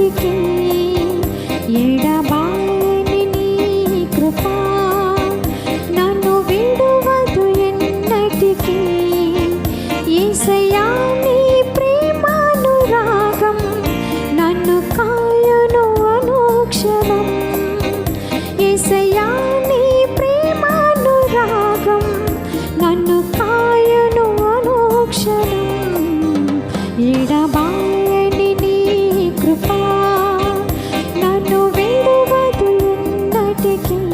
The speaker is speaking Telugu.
బ్రతికి ఎడబాయని నీ కృప నన్ను విడువదు ఎన్నటికీ. ఏసయ్యా నీ ప్రేమను రాగం నన్ను కాయను అనుక్షణం. ఏసయ్యా నీ ప్రేమను రాగం দেখি